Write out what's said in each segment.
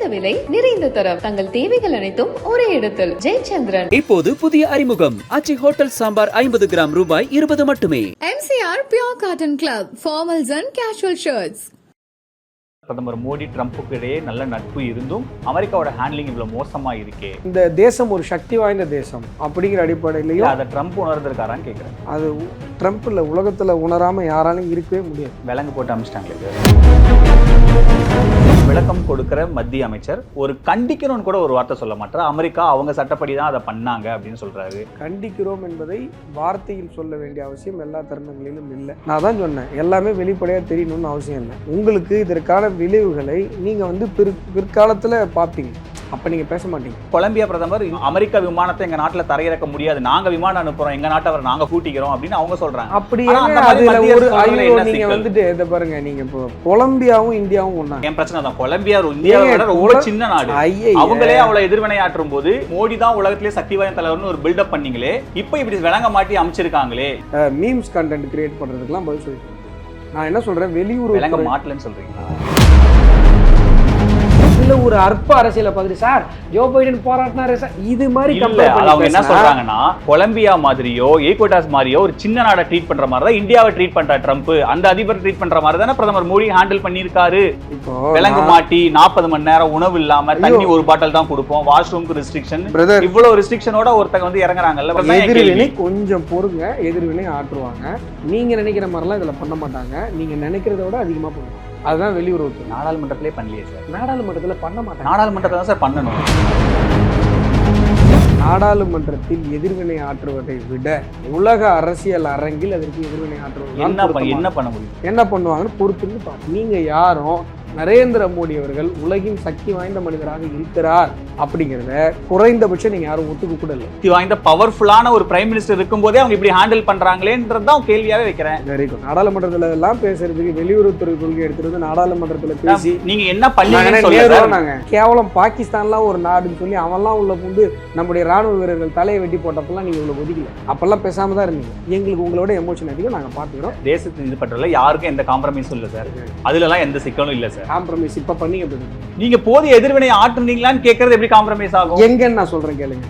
குறைந்த விலை நிறைந்த தரம். தங்கள் தேவைகள் அனைத்தும் ஒரே இடத்தில். ஜெயச்சந்திரன். இப்போது புதிய அறிமுகம். அச்சி ஹோட்டல் சாம்பார் ஐம்பது கிராம் ரூபாய் இருபது மட்டுமே. MCR Pure Cotton Club, formals and casual shirts. பிரதமர் மோடி ட்ரம்ப்புக்கு இடையே நல்ல நட்பு இருந்தும் அமெரிக்காவோட ஹேண்ட்லிங் இவ்வளவு மோசமா இருக்கே. இந்த தேசம் ஒரு சக்தி வாய்ந்த தேசம் அப்படிங்கிற இல்ல அடிப்படையிலையும் அதை ட்ரம்ப் உணர்ந்திருக்காரான்னு கேக்குறேன். அது ட்ரம்ப்ல உலகத்துல உணராம யாராலையும் இருக்கவே முடியாது. விலங்கு போட்டு அமிச்சிட்டாங்களே விளக்கம் கொடுக்கிற மத்திய அமைச்சர் ஒரு கண்டிக்கணும்னு கூட ஒரு வார்த்தை சொல்ல மாட்டார். அமெரிக்கா அவங்க சட்டப்படி தான் அதை பண்ணாங்க அப்படின்னு சொல்றாரு. கண்டிக்கிறோம் என்பதை வார்த்தையில் சொல்ல வேண்டிய அவசியம் எல்லா தருணங்களிலும் இல்லை. நான் தான் சொன்னேன் எல்லாமே வெளிப்படையாக தெரியணும்னு அவசியம் இல்லை. உங்களுக்கு இதற்கான விளைவுகளை நீங்க வந்து பிற் பிற்காலத்துல பார்ப்பீங்க. அப்ப நீங்க பேச மாட்டீங்க. கொலம்பியா பிரதமர் அமெரிக்கா விமானத்தை எங்க நாட்டுல தரையிறக்க முடியாது. நாங்க விமானம் அனுப்புறோம். எங்க நாட்டை நாங்க கூட்டிக்கிறோம் அப்படின்னு அவங்க சொல்றாங்க. அப்படி ஆனா அந்த மாதிரி அதுல மத்திய ஒரு அரசு சொல்றதுல ஐயோ என்ன நீங்க சிக்கல்? வந்துட்டு இதை பாருங்க. நீங்க இப்போ கொலம்பியாவும் இந்தியாவும் ஒண்ணாங்க என் பிரச்சனை தான் கொலம்பியா இந்தியாவை விட ரொம்ப கொல- சின்ன நாடு. அவங்களே அவ்வளவு எதிர்வினையாற்றும் போது மோடி தான் உலகத்திலே சக்தி வாய்ந்த தலைவர்னு ஒரு பில்டப் பண்ணீங்களே இப்போ இப்படி விளங்க மாட்டி அமைச்சிருக்காங்களே. மீம்ஸ் கண்டென்ட் கிரியேட் பண்றதுக்கெல்லாம் பதில் சொல்லிட்டு. நான் என்ன சொல்றேன்? வெளியுறவு விளங்க மாட்டலன்னு சொல்றீங்களா இதுல ஒரு அற்ப அரசியலை பார்த்துட்டு சார் ஜோ பைடன் போராட்டினாரு சார். இது மாதிரி அவங்க என்ன சொல்றாங்கன்னா கொலம்பியா மாதிரியோ ஈக்வட்டாஸ் மாதிரியோ ஒரு சின்ன நாடை ட்ரீட் பண்ற மாதிரி தான் இந்தியாவை ட்ரீட் பண்ற ட்ரம்ப் அந்த அதிபர் ட்ரீட் பண்ற மாதிரி தானே பிரதமர் மோடி ஹேண்டில் பண்ணியிருக்காரு. இப்போ விலங்கு மாட்டி நாற்பது மணி நேரம் உணவு இல்லாம. தண்ணி ஒரு பாட்டில் தான் கொடுப்போம். வாஷ்ரூம்க்கு ரெஸ்ட்ரிக்ஷன் இவ்வளவு ரெஸ்ட்ரிக்ஷனோட ஒருத்தங்க வந்து இறங்குறாங்கல்ல. எதிர்வினை. கொஞ்சம் பொறுங்க எதிர்வினை ஆற்றுவாங்க. நீங்க நினைக்கிற மாதிரிலாம் இதுல பண்ண மாட்டாங்க. நீங்க நினைக்கிறத விட அதிகமா பண்ணுவாங்க. அதுதான் வெளியுறவுத்துறை நாடாளுமன்றத்திலே பண்ணலையே சார். நாடாளுமன்றத்துல பண்ண மாட்டாங்க. நாடாளுமன்றத்தை தான் சார் பண்ணணும். நாடாளுமன்றத்தில் எதிர்வினை ஆற்றுவதை விட உலக அரசியல் அரங்கில் அதற்கு எதிர்வினை ஆற்றுவது என்ன பண்ண- என்ன பண்ண முடியும்? என்ன பண்ணுவாங்கன்னு பொறுத்துன்னு பாருங்க நீங்க யாரும் நரேந்திர மோடி அவர்கள் உலகின் சக்தி வாய்ந்த மனிதராக இருக்கிறார் அப்படிங்கிறத குறைந்தபட்சம் நீங்க யாரும் ஒத்துக்க கூட இல்லை சக்தி வாய்ந்த பவர்ஃபுல்லான ஒரு பிரைம் மினிஸ்டர் இருக்கும்போதே அவங்க இப்படி ஹேண்டில் பண்றாங்களேன்றது தான் கேள்வியாவே வைக்கிறேன். வெரி குட் நாடாளுமன்றத்துல எல்லாம் பேசுறதுக்கு வெளியுறவுத்துறை கொள்கை எடுத்துட்டு வந்து நாடாளுமன்றத்துல பேசி நீங்க என்ன பண்ணீங்கன்னு நாங்க கேவலம் பாகிஸ்தான்லாம் ஒரு நாடுன்னு சொல்லி அவன்லாம் உள்ள புந்து நம்முடைய ராணுவ வீரர்கள் தலையை வெட்டி போட்டப்பெல்லாம் நீங்க இவ்வளவு ஒதுக்கல. அப்பெல்லாம் பேசாம தான் இருந்தீங்க. எங்களுக்கு உங்களோட எமோஷன் அதிகம் நாங்க பாத்துக்கிறோம் தேசத்தின் இது பண்றதுல யாருக்கும் எந்த காம்ப்ரமைஸும் இல்ல சார். அதுல எல்லாம் எந்த சிக்கலும் இல்ல சார். காம்ப்ரமைஸ் இப்ப பண்ணீங்க பாருங்க. நீங்க போதிய எதிர்வினை ஆற்றுனீங்களான்னு கேக்குறது எப்படி காம்ப்ரமைஸ் ஆகும்? எங்கன்னு நான் சொல்றேன் கேளுங்க.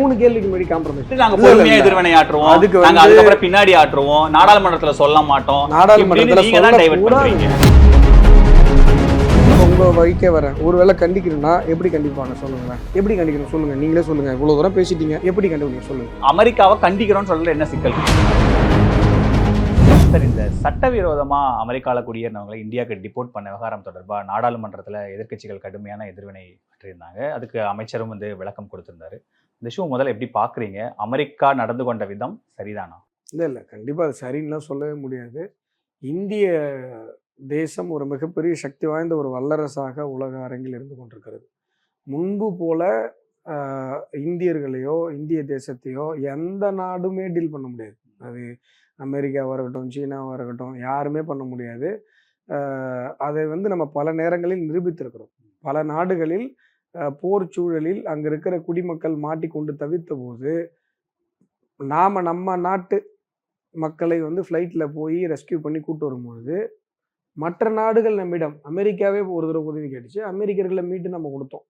மூணு கேள்விக்கு முன்னாடி காம்ப்ரமைஸ் நாங்க பொறுமையா. எதிர்வினை ஆற்றுவோம். அதுக்கு நாங்க அதுக்கப்புறம் பின்னாடி ஆற்றுவோம். நாடாளுமன்றத்துல சொல்ல மாட்டோம். நாடாளுமன்றத்துல இப்படின்னு நீங்க தான் டைவர்ட் சொல்லக்கூடாது. பண்றீங்க. இப்ப உங்க வைக்க வரேன் ஒருவேளை கண்டிக்கணும்னா எப்படி கண்டிப்பாங்க சொல்லுங்க எப்படி கண்டிக்கணும்? சொல்லுங்க. நீங்களே சொல்லுங்க. இவ்வளவு தூரம் பேசிட்டீங்க. எப்படி கண்டிப்பீங்க சொல்லுங்க. அமெரிக்காவை கண்டிக்கிறோம்னு சொல்றது என்ன சிக்கல்? சார் இந்த சட்டவிரோதமாக அமெரிக்காவில் குடியேறினவங்களை இந்தியாவுக்கு டிபோர்ட் பண்ண விவகாரம் தொடர்பாக நாடாளுமன்றத்தில் எதிர்க்கட்சிகள் கடுமையான எதிர்வினை பற்றியிருந்தாங்க அதுக்கு அமைச்சரும் வந்து விளக்கம் கொடுத்துருந்தாரு. இந்த ஷோ முதல்ல எப்படி பார்க்குறீங்க அமெரிக்கா நடந்து கொண்ட விதம் சரிதானா? இல்லை இல்லை. கண்டிப்பாக அது சரின்னுலாம் சொல்லவே முடியாது. இந்திய தேசம் ஒரு மிகப்பெரிய சக்தி வாய்ந்த ஒரு வல்லரசாக உலக அரங்கில் இருந்து கொண்டிருக்கிறது. முன்பு போல இந்தியர்களையோ இந்திய தேசத்தையோ எந்த நாடுமே டீல் பண்ண முடியாது. அது அமெரிக்காவாக இருக்கட்டும் சீனாவாக இருக்கட்டும் யாருமே பண்ண முடியாது. அதை வந்து நம்ம பல நேரங்களில் நிரூபித்திருக்கிறோம். பல நாடுகளில் போர் சூழலில் அங்கே இருக்கிற குடிமக்கள் மாட்டிக்கொண்டு தவித்த போது நாம் நம்ம நாட்டு மக்களை வந்து ஃப்ளைட்டில் போய் ரெஸ்கியூ பண்ணி கூட்டு வரும்பொழுது மற்ற நாடுகள் நம்மிடம் அமெரிக்காவே ஒரு தடவை உதவி கேட்டுச்சு. அமெரிக்கர்களை மீட்டு நம்ம கொடுத்தோம்.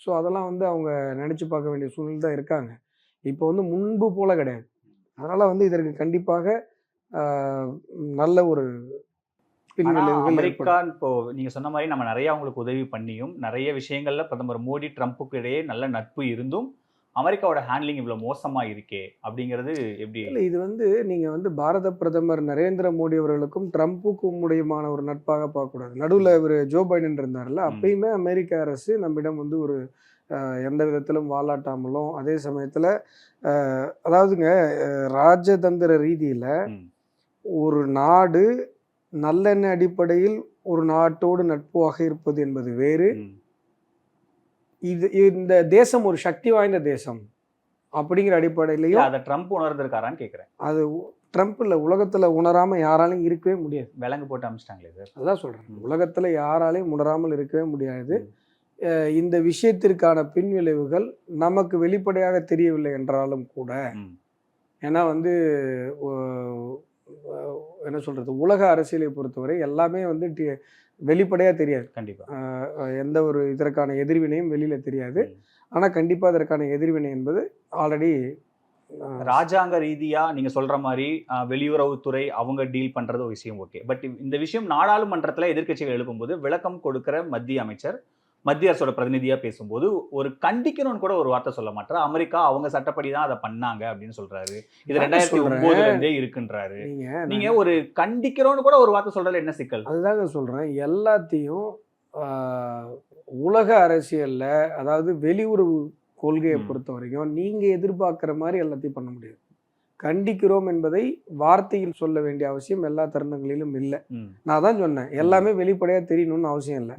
ஸோ அதெல்லாம் வந்து அவங்க நினச்சி பார்க்க வேண்டிய சூழ்நிலை தான் இருக்காங்க இப்போ வந்து முன்பு போல கிடையாது அதனால் வந்து இதற்கு கண்டிப்பாக நல்ல ஒரு. அமெரிக்கா இப்போ நீங்க சொன்ன மாதிரி நம்ம நிறைய அவங்களுக்கு உதவி பண்ணியும் நிறைய விஷயங்கள்ல பிரதமர் மோடி ட்ரம்ப்புக்கு இடையே நல்ல நட்பு இருந்தும் அமெரிக்காவோட ஹேண்ட்லிங் இவ்வளவு மோசமா இருக்கே அப்படிங்கிறது எப்படி இல்லை இது வந்து நீங்கள் வந்து பாரத பிரதமர் நரேந்திர மோடி அவர்களுக்கும் ட்ரம்ப்புக்கும் முடியுமான ஒரு நட்பாக பார்க்கக்கூடாது நடுவில் இவர் ஜோ பைடன் இருந்தார்ல. அப்பயுமே அமெரிக்க அரசு நம்மிடம் வந்து ஒரு எந்த விதத்திலும் வாலாட்டாமலும் அதே சமயத்தில் அதாவதுங்க ராஜதந்திர ரீதியில். ஒரு நாடு நல்லெண்ணெய் அடிப்படையில் ஒரு நாட்டோடு நட்புவாக இருப்பது என்பது வேறு. இது இந்த தேசம் ஒரு சக்தி வாய்ந்த தேசம் அப்படிங்கிற இல்ல, அடிப்படையிலையும் அதை ட்ரம்ப் உணர்ந்திருக்காரான்னு கேக்குறேன். அது ட்ரம்ப்ல உலகத்துல உணராம யாராலையும் இருக்கவே முடியாது. விலங்கு போட்டு அமிச்சிட்டாங்களே சார். அதான் சொல்றேன். ம். உலகத்துல யாராலையும் உணராமல் இருக்கவே முடியாது. இந்த விஷயத்திற்கான பின்விளைவுகள் நமக்கு வெளிப்படையாக தெரியவில்லை என்றாலும் கூட. ஏன்னா வந்து என்ன சொல்றது உலக அரசியலை பொறுத்தவரை எல்லாமே வந்து வெளிப்படையாக தெரியாது. கண்டிப்பா. அஹ் எந்த ஒரு இதற்கான எதிர்வினையும் வெளியில் தெரியாது. ஆனால் கண்டிப்பாக அதற்கான எதிர்வினை என்பது ஆல்ரெடி ராஜாங்க ரீதியா நீங்க சொல்ற மாதிரி வெளியுறவுத்துறை அவங்க டீல் பண்றது ஒரு விஷயம் ஓகே. பட் இந்த விஷயம் நாடாளுமன்றத்துல எதிர்க்கட்சிகள் எழுப்பும்போது விளக்கம் கொடுக்கிற மத்திய அமைச்சர் மத்திய அரசோட பிரதிநிதியா பேசும்போது ஒரு கண்டிக்கணும்னு கூட ஒரு வார்த்தை சொல்ல மாட்டாரு அமெரிக்கா அவங்க சட்டப்படி தான் அதை பண்ணாங்க அப்படின்னு சொல்றாரு. இது ரெண்டாயிரத்தி சொல்றேன். ஒன்பதுல இருந்தே இருக்குன்றாரு. நீங்க ஒரு கண்டிக்கிறோம்னு கூட ஒரு வார்த்தை சொல்றதுல என்ன சிக்கல்? அதுதாங்க சொல்கிறேன் எல்லாத்தையும் ஆஹ், உலக அரசியலில் அதாவது வெளியுறவு கொள்கையை. பொறுத்த வரைக்கும் நீங்கள் எதிர்பார்க்குற மாதிரி எல்லாத்தையும் பண்ண முடியாது. கண்டிக்கிறோம் என்பதை வார்த்தையில் சொல்ல வேண்டிய அவசியம் எல்லா தருணங்களிலும் இல்லை. நான் தான் சொன்னேன் எல்லாமே வெளிப்படையாக தெரியணும்னு அவசியம் இல்லை.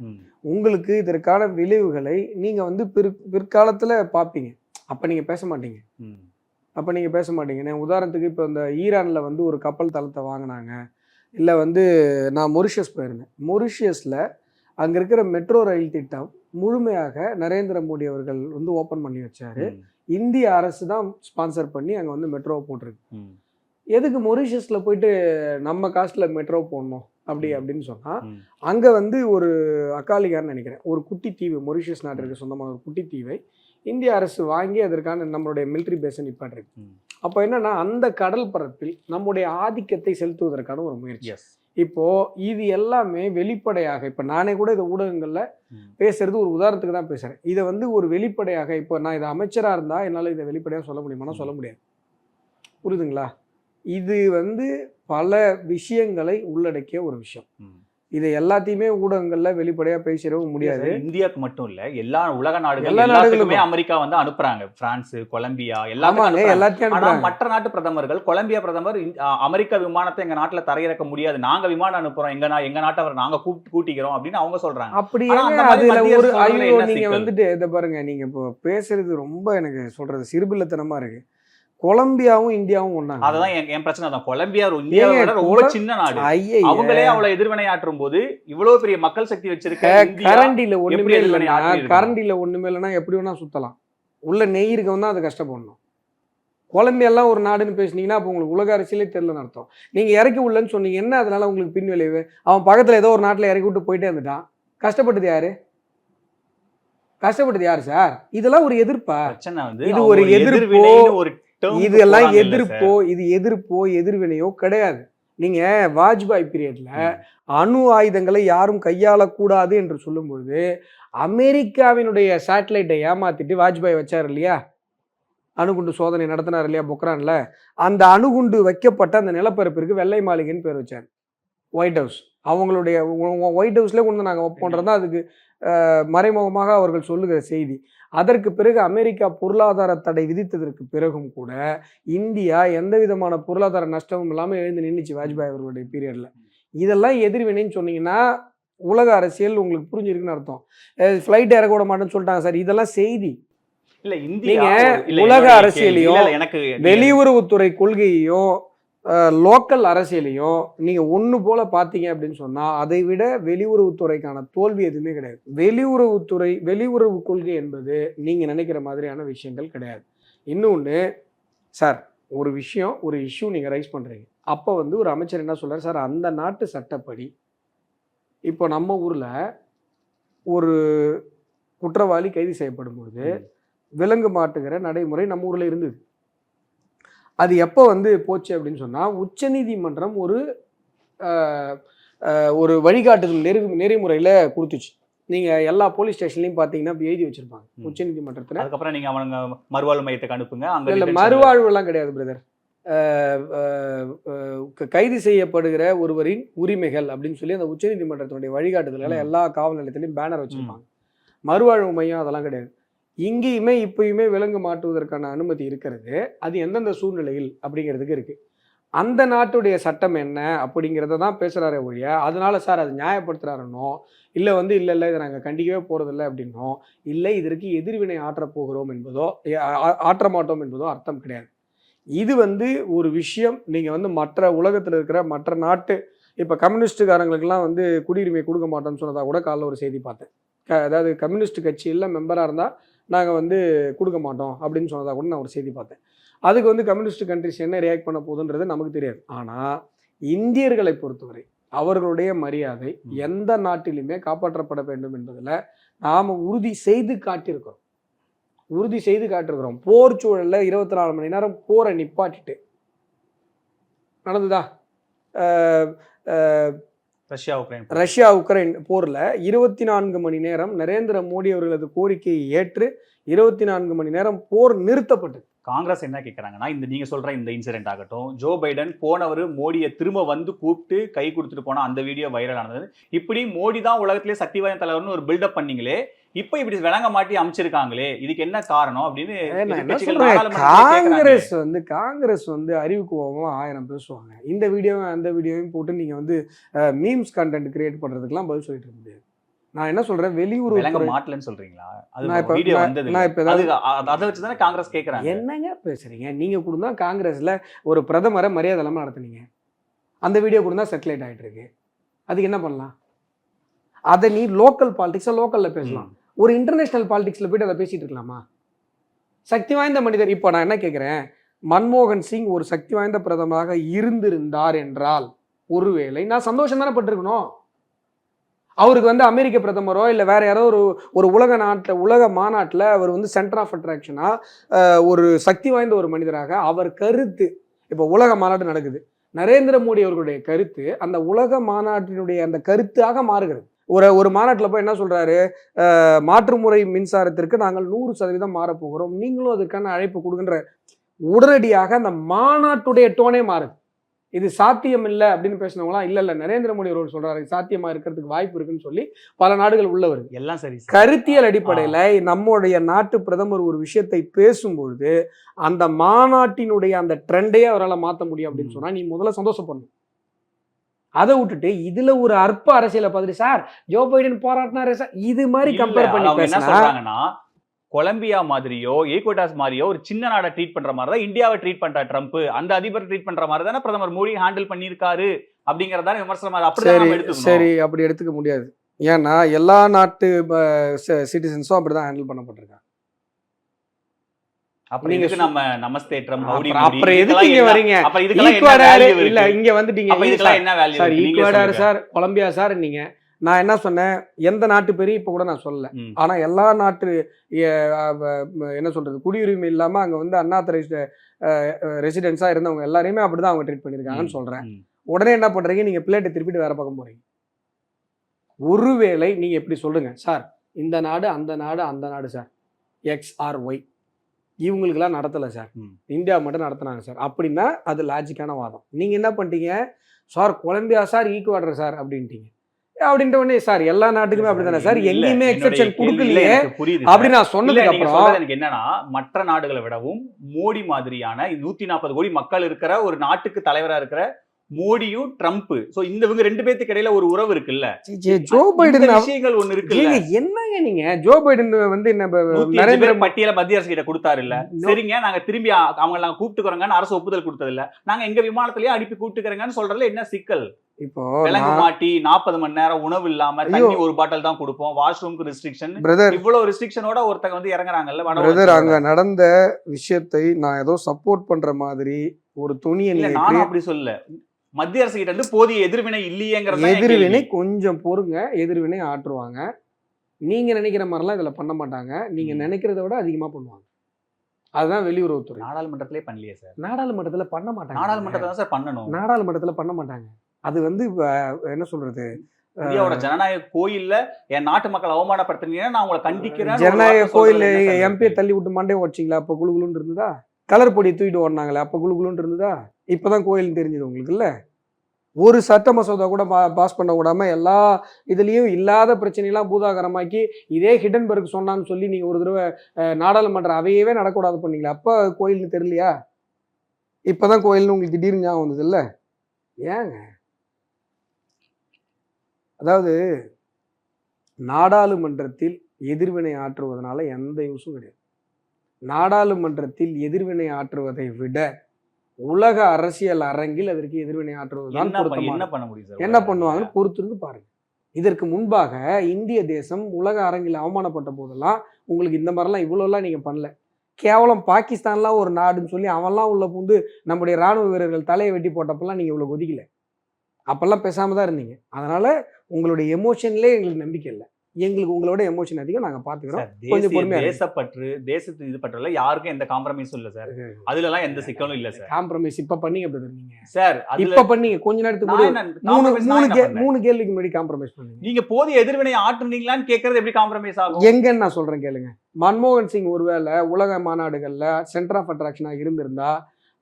உங்களுக்கு இதற்கான விளைவுகளை நீங்கள் வந்து பிற் பிற்காலத்தில் பார்ப்பீங்க அப்போ நீங்கள் பேச மாட்டீங்க. அப்போ நீங்கள் பேச மாட்டீங்க. நான் உதாரணத்துக்கு இப்போ இந்த ஈரானில் வந்து ஒரு கப்பல் தளத்தை வாங்கினாங்க. இல்லை வந்து நான் மொரிஷியஸ் போயிருந்தேன். மொரிஷியஸில் அங்கே இருக்கிற மெட்ரோ ரயில் திட்டம் முழுமையாக நரேந்திர மோடி அவர்கள் வந்து ஓப்பன் பண்ணி வச்சாரு. இந்திய அரசு தான் ஸ்பான்சர் பண்ணி அங்கே வந்து மெட்ரோ போட்டிருக்கு. எதுக்கு மொரிஷியஸில் போயிட்டு நம்ம காஸ்ட்டில் மெட்ரோ போடணும்? அப்படி. அப்படின்னு சொன்னால் அங்கே வந்து ஒரு அக்காலிகார்னு நினைக்கிறேன். ஒரு குட்டி தீவு மொரிஷியஸ் நாட்டிற்கு சொந்தமான ஒரு குட்டி தீவை இந்திய அரசு வாங்கி அதற்கான நம்மளுடைய மிலிட்ரி பேஸை நிப்பாட்டிருக்கு. அப்போ என்னன்னா அந்த கடல் பரப்பில் நம்முடைய ஆதிக்கத்தை செலுத்துவதற்கான ஒரு முயற்சி. Yes. இப்போ இது எல்லாமே வெளிப்படையாக இப்போ நானே கூட இந்த ஊடகங்கள்ல ம், பேசுறது ஒரு உதாரணத்துக்கு தான் பேசுறேன். இதை வந்து ஒரு வெளிப்படையாக இப்போ நான் இது அமைச்சரா இருந்தா என்னால் இதை வெளிப்படையாக சொல்ல முடியுமானா சொல்ல முடியாது. புரியுதுங்களா? இது வந்து பல விஷயங்களை உள்ளடக்கிய ஒரு விஷயம். இதை எல்லாத்தையுமே ஊடகங்கள்ல வெளிப்படையா பேசிடவும் முடியாது. இந்தியாவுக்கு மட்டும் இல்ல எல்லா உலக நாடுகள் எல்லா நாடுகளுக்கும். அமெரிக்கா வந்து அனுப்புறாங்க. பிரான்ஸ் கொலம்பியா எல்லாத்துக்கும் எல்லாத்தையும். மற்ற நாட்டு பிரதமர்கள் கொலம்பியா பிரதமர் அமெரிக்க விமானத்தை எங்க நாட்டுல தரையிறக்க முடியாது. நாங்க விமானம் அனுப்புறோம். எங்க எங்க நாட்டவர் நாங்க கூப்பிட்டு கூட்டிக்கிறோம் அப்படின்னு அவங்க சொல்றாங்க. அப்படி ஆனா ஏங்க அந்த மாதிரி அதுல ஒரு ஐயோ? வந்துட்டு இதை பாருங்க நீங்க இப்போ பேசுறது ரொம்ப எனக்கு சொல்றது சிறுபிள்ளத்தனமா இருக்கு. கொலம்பியாவும் இந்தியாவும் ஒண்ணாங்க அததான் என் பிரச்சனை தான். கொலம்பியா ஒரு இந்தியாவை விட ரொம்ப சின்ன நாடு ஐயே அவங்களே அவ்வளவு எதிர்வினையாற்றும் போது இவ்வளவு பெரிய மக்கள் சக்தி வச்சிருக்க கரண்டில ஒண்ணுமே எதிர்வினை இல்லைன்னா? கரண்டில ஒண்ணுமே இல்லைன்னா எப்படி வேணா சுத்தலாம். உள்ள நெய் இருக்கவன் தான் அதை கஷ்டப்படணும். கொலம்பியெல்லாம் ஒரு நாடுன்னு பேசுனீங்கன்னா அப்போ உங்களுக்கு உலக அரசியலே தெரியலன்னு அர்த்தம். நீங்க இறக்கி உள்ளன்னு சொன்னீங்க. என்ன அதனால உங்களுக்கு பின் விளைவு அவன் பக்கத்துல ஏதோ ஒரு நாட்டுல இறக்கி விட்டு போயிட்டே இருந்துட்டான். கஷ்டப்பட்டது யாரு? கஷ்டப்பட்டது யாரு சார்? இதெல்லாம் ஒரு எதிர்ப்பா? இது ஒரு எதிர்ப்போ, ஒரு இதெல்லாம் எதிர்ப்போ இது எதிர்ப்போ எதிர்வினையோ கிடையாது. நீங்க வாஜ்பாய் பீரியட்ல. அணு ஆயுதங்களை யாரும் கையாளக்கூடாது என்று சொல்லும்பொழுது அமெரிக்காவினுடைய சேட்டலைட்டை ஏமாத்திட்டு வாஜ்பாய் வச்சார் இல்லையா? அணுகுண்டு சோதனை நடத்தினார் இல்லையா பொக்ரான்ல? அந்த அணுகுண்டு வைக்கப்பட்ட அந்த நிலப்பரப்பிற்கு வெள்ளை மாளிகைன்னு பேர் வச்சார். ஒயிட் ஹவுஸ் அவங்களுடைய ஒயிட் ஹவுஸ்லேயே கொண்டு நாங்கள் வைப்போன்றது தான் அதுக்கு மறைமுகமாக அவர்கள் சொல்லுகிற செய்தி. அதற்கு பிறகு அமெரிக்கா பொருளாதார தடை விதித்ததற்கு பிறகும் கூட இந்தியா எந்த விதமான பொருளாதார நஷ்டமும் இல்லாமல் எழுந்து நின்றுச்சு வாஜ்பாய் அவர்களுடைய பீரியடில் இதெல்லாம் எதிர்வினைன்னு சொன்னீங்கன்னா உலக அரசியல் உங்களுக்கு புரிஞ்சிருக்குன்னு அர்த்தம். ஃப்ளைட் இறக்க விட மாட்டேன்னு சொல்லிட்டாங்க சார். இதெல்லாம் செய்தி. இல்ல இந்தியா உலக அரசியலையும் எனக்கு வெளியுறவுத்துறை கொள்கையையும் லோக்கல் அரசியலையும் நீங்க ஒண்ணு போல பார்த்தீங்க அப்படின்னு சொன்னா அதை விட வெளியுறவுத்துறைக்கான தோல்வி எதுவுமே கிடையாது. வெளியுறவுத்துறை வெளியுறவு கொள்கை என்பது நீங்க நினைக்கிற மாதிரியான விஷயங்கள் கிடையாது. இன்னொன்று சார் ஒரு விஷயம் ஒரு இஷ்யூ நீங்க ரைஸ் பண்றீங்க. அப்போ வந்து ஒரு அமைச்சர் என்ன சொல்றாரு? சார் அந்த நாட்டு சட்டப்படி இப்போ நம்ம ஊர்ல ஒரு குற்றவாளி கைது செய்யப்படும் பொழுது. விலங்கு மாட்டுகிற நடைமுறை நம்ம ஊர்ல இருந்தது. அது எப்போ வந்து போச்சு அப்படின்னு சொன்னா உச்சநீதிமன்றம் ஒரு ஒரு வழிகாட்டுதல் நெறி நெறிமுறையில கொடுத்துச்சு. நீங்க எல்லா போலீஸ் ஸ்டேஷன்லயும் பாத்தீங்கன்னா இப்ப எழுதி வச்சிருப்பாங்க. உச்சநீதிமன்றத்துல. அதுக்கப்புறம் நீங்க அவனுங்க மறுவாழ்வு மையத்துக்கு அனுப்புங்க அங்க இல்ல மறுவாழ்வுலாம் கிடையாது பிரதர் கைது செய்யப்படுகிற ஒருவரின் உரிமைகள் அப்படின்னு சொல்லி அந்த உச்சநீதிமன்றத்தினுடைய வழிகாட்டுதல்களை. எல்லா காவல் நிலையத்திலையும் பேனர் வச்சிருப்பாங்க. மறுவாழ்வு மையம் அதெல்லாம் கிடையாது. இங்கேயுமே இப்பயுமே விலங்கு மாட்டுவதற்கான அனுமதி இருக்கிறது. அது எந்தெந்த சூழ்நிலையில் அப்படிங்கிறதுக்கு இருக்குது அந்த நாட்டுடைய சட்டம் என்ன அப்படிங்கிறத தான் பேசுகிறாரே ஒழிய அதனால சார் அது நியாயப்படுத்துகிறாருன்னோ இல்லை வந்து இல்லை இல்லை இதை நாங்கள் கண்டிக்கவே போகிறதில்ல அப்படின்னோ இல்லை இதற்கு எதிர்வினை ஆற்றப் போகிறோம் என்பதோ ஆற்ற மாட்டோம் என்பதோ அர்த்தம் கிடையாது. இது வந்து ஒரு விஷயம். நீங்கள் வந்து மற்ற உலகத்தில் இருக்கிற மற்ற நாட்டு இப்போ கம்யூனிஸ்டுக்காரங்களுக்கெல்லாம் வந்து குடியுரிமை கொடுக்க மாட்டோம்னு சொன்னதாக கூட காலைல ஒரு செய்தி பார்த்தேன். க அதாவது கம்யூனிஸ்ட் கட்சியில் மெம்பராக இருந்தால் நாங்கள் வந்து கொடுக்க மாட்டோம் அப்படின்னு சொன்னதாக கூட நான் ஒரு செய்தி பார்த்தேன். அதுக்கு வந்து கம்யூனிஸ்ட் கண்ட்ரிஸ் என்ன ரியாக்ட் பண்ண போகுதுன்றது நமக்கு தெரியாது. ஆனால் இந்தியர்களை பொறுத்தவரை அவர்களுடைய மரியாதை. எந்த நாட்டிலுமே காப்பாற்றப்பட வேண்டும் என்பதில் நாம் உறுதி செய்து காட்டியிருக்கிறோம். உறுதி செய்து காட்டியிருக்கிறோம். போர் சூழல்ல இருபத்தி நாலு மணி நேரம் போரை நிப்பாட்டிட்டு. நடந்ததா? ரஷ்யா உக்ரைன் ரஷ்யா உக்ரைன் போரில் இருபத்தி நான்கு மணி நேரம் நரேந்திர மோடி அவர்களது கோரிக்கையை ஏற்று இருபத்தி நான்கு மணி நேரம் போர் நிறுத்தப்பட்டது காங்கிரஸ் என்ன கேட்கறாங்கன்னா இந்த நீங்க சொல்ற இந்த இன்சிடென்ட் ஆகட்டும் ஜோ பைடன் போனவர் மோடியை திரும்ப வந்து கூப்பிட்டு கை கொடுத்துட்டு போனா அந்த வீடியோ வைரல் ஆனது. இப்படி மோடி தான் உலகத்திலே சக்தி வாய்ந்த தலைவர்னு ஒரு பில்டப் பண்ணீங்களே இப்போ இப்படி விளங்க மாட்டி அமைச்சிருக்காங்களே இதுக்கு என்ன காரணம் அப்படின்னு. காங்கிரஸ் வந்து காங்கிரஸ் வந்து அறிவுக்கு போகாம ஆயிரம் பேசுவாங்க இந்த வீடியோவும் அந்த வீடியோவையும் போட்டு நீங்க வந்து மீம்ஸ் கண்டென்ட் கிரியேட் பண்றதுக்கெல்லாம் பதில் சொல்லிட்டு இருக்க முடியாது. நான் என்ன சொல்றேன்? விளங்க வெளியுறவு மாட்டலன்னு சொல்றீங்களா? நான் அது இப்ப- வீடியோ வந்தது நான் இப்ப அது வச்சு தானே காங்கிரஸ் கேக்குறாங்க. என்னங்க பேசுறீங்க? நீங்க கூட காங்கிரஸ்ல ஒரு பிரதமரை மரியாதை இல்லாம நடத்துனீங்க. அந்த வீடியோ கூட தான் செட்டிலைட் ஆயிட்டு இருக்கு. அதுக்கு என்ன பண்ணலாம்? அதை நீ லோக்கல் பாலிடிக்ஸா லோக்கல்ல பேசலாம். ஒரு இன்டர்நேஷ்னல் பாலிடிக்ஸில் போயிட்டு அதை பேசிட்டு இருக்கலாமா? சக்தி வாய்ந்த மனிதர் இப்போ நான் என்ன கேட்குறேன் மன்மோகன் சிங் ஒரு சக்தி வாய்ந்த பிரதமராக இருந்திருந்தார் என்றால் ஒருவேளை நான் சந்தோஷம் தானே பட்டிருக்கணும்? அவருக்கு வந்து அமெரிக்க பிரதமரோ இல்லை வேற யாரோ ஒரு ஒரு உலக நாட்டில் உலக மாநாட்டில் அவர் வந்து சென்டர் ஆஃப் அட்ராக்ஷனாக ஒரு சக்தி வாய்ந்த ஒரு மனிதராக அவர் கருத்து இப்போ உலக மாநாடு நடக்குது. நரேந்திர மோடி அவர்களுடைய கருத்து அந்த உலக மாநாட்டினுடைய அந்த கருத்தாக மாறுகிறது. ஒரு ஒரு மாநாட்டில் போய் என்ன சொல்றாரு? அஹ், மாற்றுமுறை மின்சாரத்திற்கு நாங்கள் நூறு சதவீதம் மாறப் போகிறோம் நீங்களும் அதற்கான அழைப்பு கொடுக்கின்ற உடனடியாக அந்த மாநாட்டுடைய டோனே மாறுது இது சாத்தியம் இல்லை அப்படின்னு பேசினவங்களாம் இல்லை இல்லை நரேந்திர மோடி அவர்கள் சொல்றாரு சாத்தியமா இருக்கிறதுக்கு வாய்ப்பு இருக்குன்னு சொல்லி பல நாடுகள் உள்ள வருது. எல்லாம் சரி சார். கருத்தியல் அடிப்படையில நம்முடைய நாட்டு பிரதமர் ஒரு விஷயத்தை பேசும்பொழுது அந்த மாநாட்டினுடைய அந்த ட்ரெண்டையே அவரால் மாற்ற முடியும் அப்படின்னு சொன்னா நீ முதல்ல சந்தோஷப்படணும். அதை விட்டுட்டு இதுல ஒரு அற்ப அரசியலை பார்த்துட்டு சார் ஜோ பைடன் போராட்டினாரு சார். இது மாதிரி கம்பேர் பண்ணி என்ன சொல்றாங்கன்னா கொலம்பியா மாதிரியோ ஈக்வட்டாஸ் மாதிரியோ ஒரு சின்ன நாடை ட்ரீட் பண்ற மாதிரி தான் இந்தியாவை ட்ரீட் பண்ற ட்ரம்ப். அந்த அதிபர் ட்ரீட் பண்ற மாதிரி தானே பிரதமர் மோடி ஹேண்டில் பண்ணியிருக்காரு அப்படிங்கறதான விமர்சனம் எடுத்துக்கணும். சரி அப்படி எடுத்துக்க முடியாது. ஏன்னா எல்லா நாட்டு சிட்டிசன்ஸும் அப்படிதான் ஹேண்டில் பண்ணப்பட்டிருக்காங்க. அப்ப நீங்க இதுக்கு நம்ம நமஸ்தே ட்ரம்ப் ஹவுடி அப்புறம் எதுக்கு இங்க வரீங்க? அப்ப இதுக்கெல்லாம் என்ன ஈக்குவடாரு வேல்யூ இல்ல இங்க வந்துட்டீங்க. அப்ப இதுக்கெல்லாம் சார். என்ன வேல்யூ சார் இருக்கு? நீங்களே ஈக்குவடார். சார் கொலம்பியா சார் நீங்க. நான் என்ன சொன்னேன்? எந்த நாட்டு பெரிய இப்ப கூட நான் சொல்லல. ம். ஆனா எல்லா நாட்டு என்ன சொல்றது குடியுரிமை இல்லாம அங்க வந்து அண்ணாத்தரைஸ்ட் ரெசிடென்ஸா இருந்தவங்க எல்லாரையுமே அப்படிதான் அவங்க ட்ரீட் பண்ணிருக்காங்கன்னு சொல்றேன். ம். உடனே என்ன பண்றீங்க? நீங்க பிளேட்டை திருப்பிட்டு வேற பக்கம் போறீங்க. ஒருவேளை நீங்க எப்படி சொல்லுங்க. சார் இந்த நாடு அந்த நாடு அந்த நாடு சார் எக்ஸ் ஆர் ஒய் இவங்களுக்கெல்லாம் நடத்தலை சார். இந்தியா மட்டும் நடத்துனாங்க சார். அப்படின்னா அது லாஜிக்கான வாதம். நீங்க என்ன பண்ணிட்டீங்க? Sir Colombia sir Ecuador sir அப்படின்ட்டீங்க. அப்படின்ட்டு உடனே சார் எல்லா நாட்டுக்குமே அப்படிதானே சார். எங்கேயுமே எக்ஸெப்ஷன் கொடுக்கலையே. புரியுது அப்படி. நான் சொன்னதுக்கு அப்புறம் எனக்கு என்னன்னா மற்ற நாடுகளை விடவும் மோடி மாதிரியான நூத்தி நாற்பது கோடி மக்கள் இருக்கிற ஒரு நாட்டுக்கு தலைவரா இருக்கிற மோடியும் ட்ரம்ப் சோ இந்த இவங்க ரெண்டு பேத்துக்கு இடையில ஒரு உறவு இருக்குல்ல? ஜோ பைடன் விஷயங்கள் ஒண்ணு இருக்குல்ல? என்னங்க நீங்க? ஜோ பைடன் வந்து என்ன நரேந்திர பட்டியல மத்திய அரசு கிட்ட கொடுத்தாரு இல்ல. சரிங்க நாங்க திரும்பி அ- அவங்களை நாங்க கூப்பிட்டுக்கிறோங்கன்னு அரசு ஒப்புதல் கொடுத்தது இல்ல நாங்க எங்க விமானத்திலேயே அனுப்பி கூப்பிட்டுக்கிறோங்கன்னு சொல்றதுல என்ன சிக்கல்? இப்போ விலங்கு மாட்டி நாற்பது மணி நேரம் உணவு இல்லாம. தண்ணி ஒரு பாட்டில் தான் கொடுப்போம். வாஷ்ரூம்க்கு ரெஸ்ட்ரிக்ஷன் பிரதர் இவ்வளவு ரெஸ்ட்ரிக்ஷனோட ஒருத்தங்க வந்து இறங்குறாங்கல்ல பிரதர். அங்க நடந்த விஷயத்தை நான் ஏதோ சப்போர்ட் பண்ற மாதிரி ஒரு துணியை இல்ல நானும் அப்படி சொல்லல. மத்திய அரசு கிட்ட இருந்து போதிய எதிர்வினை இல்லையேங்கிறது எதிர்வினை. கொஞ்சம் பொறுங்க எதிர்வினை ஆற்றுவாங்க. நீங்க நினைக்கிற மாதிரிலாம் இதுல பண்ண மாட்டாங்க. நீங்க. நினைக்கிறத விட அதிகமா பண்ணுவாங்க. அதுதான் வெளியுறவுத்துறை. நாடாளுமன்றத்திலே பண்ணலையே சார். நாடாளுமன்றத்துல பண்ண மாட்டாங்க. நாடாளுமன்றத்தை தான் சார் பண்ணணும். நாடாளுமன்றத்துல பண்ண மாட்டாங்க. அது வந்து என்ன சொல்றது இந்தியாவோட ஜனநாயக கோயில்ல என் நாட்டு மக்கள் அவமானப்படுத்துனீங்கன்னா நான் உங்களை கண்டிக்கிறேன் ஜனநாயக கோயில் எம்பியை தள்ளி விட்டு மண்டே ஓடிச்சிங்களா அப்போ குழு குழுன்னு இருந்ததா? கலர் பொடி தூக்கிட்டு ஓடினாங்களே அப்போ குழு குழுன்னு இருந்ததா? இப்போதான் கோயில்னு தெரிஞ்சது உங்களுக்கு இல்லை? ஒரு சட்ட மசோதா கூட பா பாஸ் பண்ண விடாம எல்லா இதுலேயும் இல்லாத பிரச்சனையெல்லாம் பூதாகரமாக்கி இதே ஹிடன்பர்க் சொன்னான்னு சொல்லி நீங்கள் ஒரு தடவை நாடாளுமன்ற அவையவே நடக்கூடாது பண்ணீங்களா அப்போ கோயில்னு தெரியலையா? இப்போ தான் கோயில்னு உங்களுக்கு திடீர்னு ஞாபகம் வந்தது இல்லை? ஏங்க? அதாவது நாடாளுமன்றத்தில் எதிர்வினை ஆற்றுவதனால எந்த யூஸும் கிடையாது. நாடாளுமன்றத்தில் எதிர்வினை ஆற்றுவதை விட உலக அரசியல் அரங்கில் அதற்கு எதிர்வினை ஆற்றுவதுதான் என்ன பண்ண- பொருத்தமானது. என்ன பண்ண முடியும் என்ன பண்ணுவாங்கன்னு பொறுத்திருந்து பாருங்க. இதற்கு முன்பாக இந்திய தேசம் உலக அரங்கில் அவமானப்பட்ட போதெல்லாம் உங்களுக்கு இந்த மாதிரிலாம் இவ்வளோலாம் நீங்க பண்ணல. கேவலம் பாகிஸ்தான்லாம் ஒரு நாடுன்னு சொல்லி அவன்லாம் உள்ள புந்து நம்முடைய ராணுவ வீரர்கள் தலையை வெட்டி போட்டப்பெல்லாம் நீங்க இவ்வளவு ஒதுக்கல அப்பெல்லாம் பேசாம தான் இருந்தீங்க. அதனால உங்களுடைய எமோஷன்லேயே எங்களுக்கு நம்பிக்கை இல்லை. எங்களுக்கு உங்களோட எமோஷன் அதிகம் நாங்க பாத்துக்கிறோம். கொஞ்சம் பொறுமையா. தேசப்பற்று தேசத்து இது பற்றுல யாருக்கும் எந்த காம்ப்ரமைஸும் இல்ல சார். அதுல எல்லாம் எந்த சிக்கலும் இல்ல சார். காம்ப்ரமைஸ் இப்ப பண்ணீங்க பிரதர் நீங்க. சார் இப்ப பண்ணீங்க கொஞ்ச நேரத்துக்கு மூணு மூணு? மூணு கேள்விக்கு முன்னாடி காம்ப்ரமைஸ் பண்ணீங்க. நீங்க போதிய எதிர்வினை ஆற்றுனீங்களான்னு கேக்குறது எப்படி காம்ப்ரமைஸ் ஆகும்? எங்கன்னு நான் சொல்றேன் கேளுங்க. மன்மோகன் சிங் ஒருவேளை உலக மாநாடுகள்ல சென்டர் ஆஃப் அட்ராக்ஷனா இருந்திருந்தா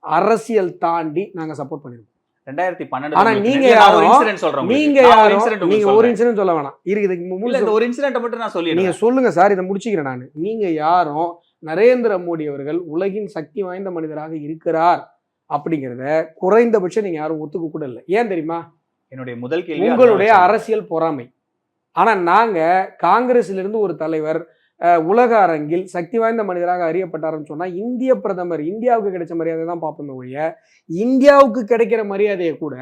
அரசியல் தாண்டி நாங்க சப்போர்ட் பண்ணிருப்போம். ரெண்டாயிரத்தி பன்னெண்டு ஆனா நீங்க யாரும் இன்சிடென்ட் உங்களுக்கு. நீங்க யாரும் நீங்க ஒரு. இன்சிடென்ட் சொல்ல வேணாம். இருக்குது ஒரு இன்சிடென்ட் மட்டும் நான் நீங்க சொல்லுங்க சார் இதை முடிச்சுக்கிறேன் நான். நீங்க யாரும் நரேந்திர மோடி அவர்கள் உலகின் சக்தி வாய்ந்த மனிதராக இருக்கிறார் அப்படிங்கிறத குறைந்தபட்சம் நீங்க யாரும் ஒத்துக்க கூட இல்லை. ஏன் தெரியுமா? என்னுடைய முதல் கேள்வி உங்களுடைய அரசியல் பொறாமை. ஆனா நாங்க காங்கிரஸ்ல இருந்து ஒரு தலைவர் உலக அரங்கில் சக்தி வாய்ந்த மனிதராக அறியப்பட்டாருன்னு சொன்னா இந்திய பிரதமர் இந்தியாவுக்கு கிடைச்ச மரியாதை தான் பார்ப்போமே ஒழிய இந்தியாவுக்கு கிடைக்கிற மரியாதையை கூட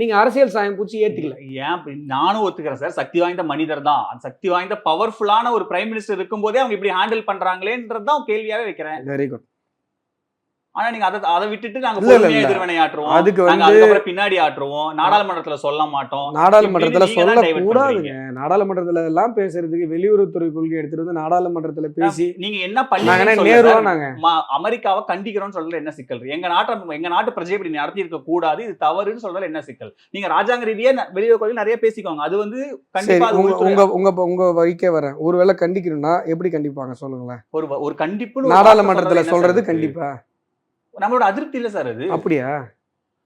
நீங்க அரசியல் சாயம் பூச்சி ஏத்துக்கல. ஏன் நானும் ஒத்துக்கிறேன் சார். சக்தி வாய்ந்த மனிதர் தான். சக்தி வாய்ந்த பவர்ஃபுல்லான ஒரு பிரைம் மினிஸ்டர் இருக்கும்போதே அவங்க இப்படி ஹேண்டில் பண்றாங்களேன்றது தான் கேள்வியாவே வைக்கிறேன். வெரி குட் ஆனா நீங்க அதை அதை விட்டுட்டு நாங்க பொறுமையா. எதிர்வினை ஆற்றுவோம் அதுக்கு வந்து பின்னாடி ஆற்றுவோம். நாடாளுமன்றத்துல சொல்ல மாட்டோம். நாடாளுமன்றத்துல சொல்லக்கூடாதுங்க. பண்றீங்க. நாடாளுமன்றத்துல எல்லாம் பேசுறதுக்கு வெளியுறவுத்துறை கொள்கை எடுத்துட்டு வந்து நாடாளுமன்றத்துல பேசி நீங்க என்ன சொல்லுங்க. நாங்க? அமெரிக்காவை கண்டிக்கிறோம்னு சொல்றதுல என்ன சிக்கல்? எங்க நாட்டை எங்க நாட்டு பிரஜை இப்படி நடத்தி இருக்க கூடாது. இது தவறுன்னு சொல்றதுல என்ன சிக்கல்? நீங்க ராஜாங்க ரீதியா வெளியுறவு கொள்கை நிறைய பேசிக்கோங்க. அது வந்து கண்டிப்பா உங்க உங்க உங்க வழிக்கே வரேன். ஒருவேளை கண்டிக்கணும்னா எப்படி கண்டிப்பாங்க சொல்லுங்களேன்? ஒரு ஒரு கண்டிப்புன்னு ஒரு நாடாளுமன்றத்துல சொல்றது கண்டிப்பா? நம்மளோட அதிருப்தி இல்ல சார் அது. அப்படியா?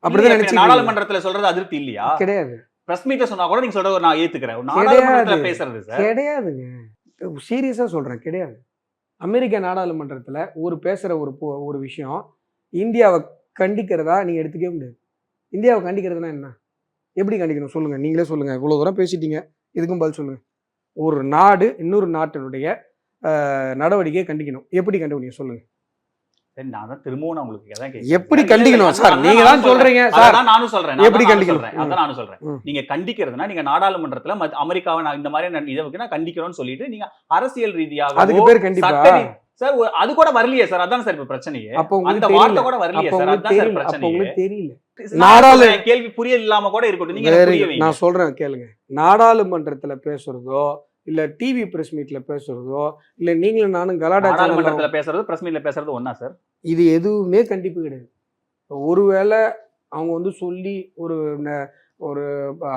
அப்படிதான் நினைச்சு நாடாளுமன்றத்துல சொல்றது அதிருப்தி இல்லையா? கிடையாது. பிரஸ் மீட்ல சொன்னா கூட நீங்க சொல்றது நான் ஏத்துக்கிறேன். நாடாளுமன்றத்துல. பேசுறது சார். கிடையாதுங்க. சீரியஸா சொல்றேன் கிடையாது. அமெரிக்க நாடாளுமன்றத்துல ஒரு பேசுற ஒரு ஒரு விஷயம் இந்தியாவை கண்டிக்கிறதா நீங்க எடுத்துக்கவே முடியாது. இந்தியாவை கண்டிக்கிறதுனா என்ன? எப்படி கண்டிக்கணும்? சொல்லுங்க. நீங்களே சொல்லுங்க. இவ்வளவு தூரம் பேசிட்டீங்க. இதுக்கும் பதில் சொல்லுங்க. ஒரு நாடு இன்னொரு நாட்டினுடைய நடவடிக்கையை கண்டிக்கணும். எப்படி கண்டுபிடிங்க சொல்லுங்க. சரி, நான் தான் திரும்பவும் நான் உங்களுக்கு. எப்படி கண்டிக்கணும் சார்? நீங்க தான் சொல்றீங்க. சார். நானும் சொல்றேன். எப்படி. அதான் நானும் சொல்றேன். நீங்க கண்டிக்கிறதுனா நீங்க நாடாளுமன்றத்துல அமெரிக்காவை நான் இந்த மாதிரி இதை நான் கண்டிக்கிறோம்னு சொல்லிட்டு நீங்க அரசியல் ரீதியாக அதுக்கு பேர் கண்டிப்பா. சார் அது கூட வரலையே சார். அதான் சார் இப்ப பிரச்சனையே. அந்த வார்த்தை கூட வரலையே சார். அதான் சார் பிரச்சனையே. தெரியல. நாடாளு- கேள்வி புரியல் இல்லாம கூட இருக்கட்டும். நீங்க நான் சொல்றேன் கேளுங்க. நாடாளுமன்றத்துல பேசுறதோ இல்ல டிவி பிரஸ் மீட்ல பேசுறதோ இல்ல நீங்களும் நானும் கலாடா நாடாளுமன்றத்துல பேசுறது பிரஸ் மீட்ல பேசுறது ஒண்ணா சார் இது எதுவுமே கண்டிப்பு கிடையாது. ஒருவேளை அவங்க வந்து சொல்லி ஒரு ஒரு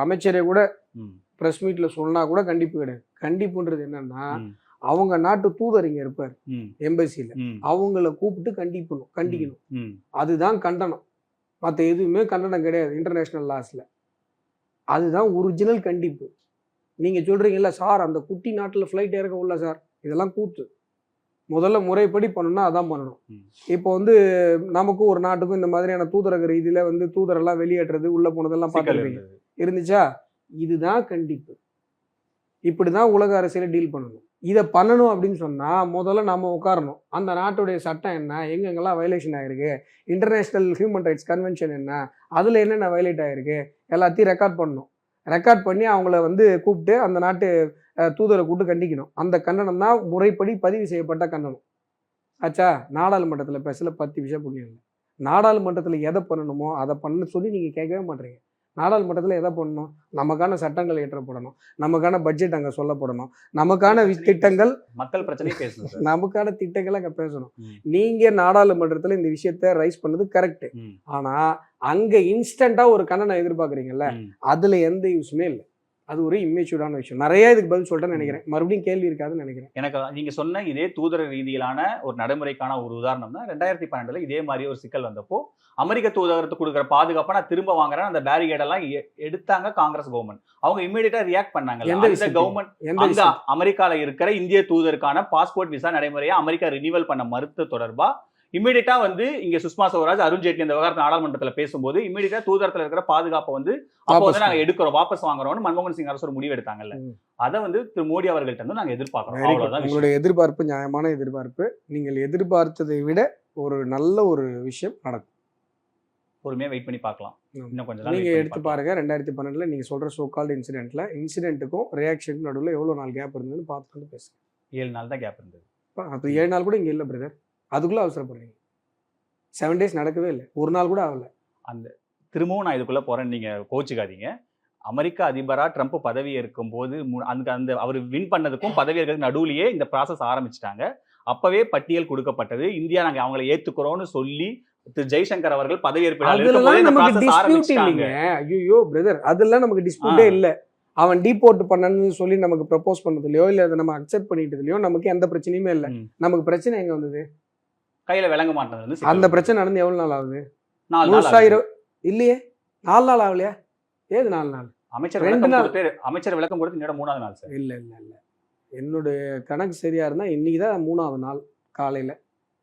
அமைச்சரை கூட. பிரஸ் மீட்ல சொன்னா கூட கண்டிப்பு கிடையாது. கண்டிப்புன்றது என்னன்னா. அவங்க நாட்டு தூதர் இங்க இருப்பார் எம்பசியில அவங்கள கூப்பிட்டு கண்டிக்கணும். கண்டிக்கணும். அதுதான் கண்டனம். மற்ற எதுவுமே கண்டனம் கிடையாது இன்டர்நேஷ்னல் லாஸ்ல அதுதான் ஒரிஜினல் கண்டிப்பு. நீங்க சொல்றீங்கல்ல சார் அந்த குட்டி நாட்டில் ஃப்ளைட் இறக்க உள்ள சார். இதெல்லாம் கூத்து. முதல்ல முறைப்படி பண்ணணும்னா அதான் பண்ணணும். இப்போ வந்து நமக்கும் ஒரு நாட்டுக்கும் இந்த மாதிரியான தூதரக ரீதியில வந்து தூதரெல்லாம் வெளியேற்றுறது உள்ள போனதெல்லாம் பார்த்துருப்பீங்க. இருந்துச்சா? இதுதான் கண்டிப்பு. இப்படிதான் உலக அரசியல டீல் பண்ணணும். இதை பண்ணணும் அப்படின்னு சொன்னா முதல்ல நம்ம உட்காரணும். அந்த நாட்டுடைய சட்டம் என்ன? எங்கெங்கெல்லாம் வயலேஷன் ஆயிருக்கு? இன்டர்நேஷனல் ஹியூமன் ரைட்ஸ் கன்வென்ஷன் என்ன? அதுல என்னென்ன வயலேட் ஆயிருக்கு? எல்லாத்தையும் ரெக்கார்ட் பண்ணணும். ரெக்கார்ட் பண்ணி அவங்கள வந்து கூப்பிட்டு அந்த நாட்டு தூதரை கூப்பிட்டு கண்டிக்கணும். அந்த கண்டனம் தான் முறைப்படி பதிவு செய்யப்பட்ட கண்டனம். ஆச்சா? நாடாளுமன்றத்தில் பேசல பத்து விஷயம் புண்ணியம் இல்லை நாடாளுமன்றத்தில் எதை பண்ணணுமோ அதை பண்ண சொல்லி நீங்கள் கேட்கவே மாட்டீங்க. நாடாளுமன்றத்தில் எதை பண்ணணும் நமக்கான சட்டங்கள் இயற்றப்படணும். நமக்கான பட்ஜெட் அங்கே சொல்லப்படணும். நமக்கான திட்டங்கள் மக்கள் பிரச்சனையை பேசணும் நமக்கான திட்டங்களை அங்கே பேசணும். ம். நீங்க நாடாளுமன்றத்தில் இந்த விஷயத்த ரைஸ் பண்ணது கரெக்ட் ம், ஆனா அங்க இன்ஸ்டண்டா ஒரு கண்டனம் எதிர்பார்க்குறீங்கல்ல. அதுல எந்த யூஸுமே இல்லை. அது ஒரு இம்மெச்சூர்டான விஷயம். நிறைய இதுக்கு பதில் சொல்லிட்டேன்னு நினைக்கிறேன். மறுபடியும் கேள்வி இருக்காதுன்னு நினைக்கிறேன். எனக்கு நீங்க சொன்ன இதே தூதர ரீதியிலான ஒரு நடைமுறைக்கான ஒரு உதாரணம் தான் ரெண்டாயிரத்தி பன்னெண்டுல இதே மாதிரி ஒரு சிக்கல் வந்தப்போ அமெரிக்க தூதரத்துக்கு கொடுக்குற பாதுகாப்பை நான் திரும்ப வாங்குறேன். அந்த பேரிகேட் எல்லாம் எ- எடுத்தாங்க காங்கிரஸ் கவர்மெண்ட் அவங்க இமீடியட்டா ரியாக்ட் பண்ணாங்க விஷயத்துக்கு? கவர்மெண்ட் அங்க அமெரிக்கால இருக்கிற இந்திய தூதருக்கான பாஸ்போர்ட் விசா நடைமுறையை அமெரிக்கா ரினிவல் பண்ண மறுத்த தொடர்பா இமீடியட்டா வந்து இங்க சுஷ்மா ஸ்வராஜ் அருண் ஜேட்லி இந்த விவகாரத்தை நாடாளுமன்றத்துல பேசும்போது இமீடியட்டா தூதரத்துல இருக்கிற பாதுகாப்பை வந்து அப்போ வந்து நாங்க எடுக்கிறோம் வாபஸ் வாங்குறோம்னு மன்மோகன் சிங் அரசு ஒரு முடிவு எடுத்தாங்கல்ல ம். அதை வந்து திரு மோடி அவர்கள்ட்ட இருந்து நாங்க எதிர்பார்க்கிறோம். அவ்வளவுதான். உங்களுடைய எதிர்பார்ப்பு நியாயமான எதிர்பார்ப்பு நீங்கள் எதிர்பார்த்ததை விட ஒரு நல்ல ஒரு விஷயம் நடக்கும் பொறுமையா வெயிட் பண்ணி பார்க்கலாம். இன்னும் கொஞ்ச நாள் நீங்க wait பண்ணி எடுத்து. பாருங்க ரெண்டாயிரத்தி பன்னெண்டுல நீங்க சொல்ற சோ கால்டு இன்சிடென்ட்ல இன்சிடென்ட்டுக்கும் ரியாக்ஷனுக்கும் நடுவில் எவ்வளவு நாள் கேப் இருந்ததுன்னு பார்த்து வந்து பேசுங்க ஏழு நாள் தான் கேப் இருந்தது அது ஏழு நாள் கூட இங்க இல்லை பிரதர் அதுக்குள்ள அவசரப்படுறீங்க செவன் டேஸ் நடக்கவே இல்லை. ஒரு நாள் கூட ஆகல. திரும்பவும் நான் இதுக்குள்ள போறேன் நீங்க கோச்சுக்காதீங்க. அமெரிக்க அதிபரா ட்ரம்ப் பதவி ஏற்கும் போது அந்த அந்த அவர் வின் பண்ணதுக்கும் பதவி ஏற்கிறதுக்கு நடுவுலயே இந்த ப்ராசஸ் ஆரம்பிச்சிட்டாங்க. அப்பவே பட்டியல் கொடுக்கப்பட்டது. இந்தியா நாங்க அவங்களை ஏத்துக்கிறோம்னு சொல்லி திரு ஜெய்சங்கர் அவர்கள் பதவியேற்பு ஐயோ பிரதர் அதெல்லாம் நமக்கு டிஸ்பியூட்டே. இல்ல. அவன் டீபோர்ட் பண்ணணும்னு சொல்லி நமக்கு ப்ரப்போஸ் பண்ணதுலயோ இல்ல அதை நம்ம அக்செப்ட் பண்ணிட்டதுலயோ நமக்கு எந்த பிரச்சனையுமே இல்ல. நமக்கு பிரச்சனை எங்க வந்தது? கையில விளங்க மாட்டேன் அந்த. பிரச்சனை நடந்து எவ்வளவு நாள் ஆகுது? நாலு இல்லையே? நாலு நாள் ஆகலையா? ஏது நாலு நாள்? அமைச்சர் ரெண்டு நாள். கொடுத்து அமைச்சர் விளக்கம் கொடுத்து இன்னொரு மூணாவது நாள் சார். இல்ல இல்ல இல்ல. என்னுடைய கணக்கு சரியா இருந்தா இன்னைக்கு தான் மூணாவது நாள் காலையில.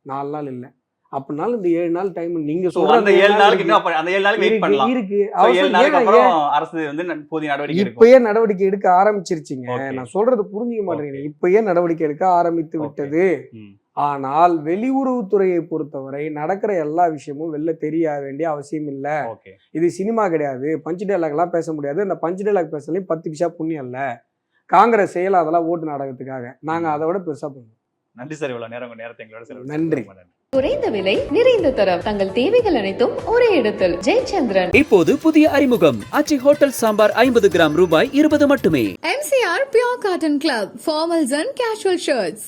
நாலு நாள் இல்ல. அப்படினாலும் இந்த ஏழு நாள் டைம் நீங்க சொல்ற அந்த ஏழு நாளுக்கு இன்னும் அந்த ஏழு நாளுக்கு வெயிட் பண்ணலாம். இருக்கு. ஏழு நாளுக்கு அப்புறம் அரசு வந்து போதிய நடவடிக்கை எடுக்கும். இப்பயே நடவடிக்கை எடுக்க ஆரம்பிச்சிருச்சுங்க. நான் சொல்றது புரிஞ்சுக்க மாட்டேங்கிறீங்க இப்பயே நடவடிக்கை எடுக்க ஆரம்பித்து. விட்டது. ஆனால் வெளியுறவுத்துறையை பொறுத்தவரை நடக்கிற எல்லா விஷயமும் வெளில தெரிய வேண்டிய அவசியம் இல்ல. ஓகே. இது சினிமா கிடையாது. பஞ்சு டைலாக் எல்லாம் பேச முடியாது. அந்த பஞ்சு டைலாக் பேசலையும் பத்து பிசா புண்ணியம் இல்ல. காங்கிரஸ் செய்யல அதெல்லாம் ஓட்டு நாடகத்துக்காக. நாங்க அதை விட பெருசா பண்ணுவோம். நன்றி சார் இவ்வளவு நேரம் நேரத்தை எங்களோட நன்றி. குறைந்த விலை நிறைந்த தரம். தங்கள் தேவைகள் அனைத்தும் ஒரே இடத்தில். ஜெயச்சந்திரன். இப்போது புதிய அறிமுகம். அச்சி ஹோட்டல் சாம்பார் ஐம்பது கிராம் ரூபாய் இருபது மட்டுமே. MCR Pure Cotton Club, formals and casual shirts.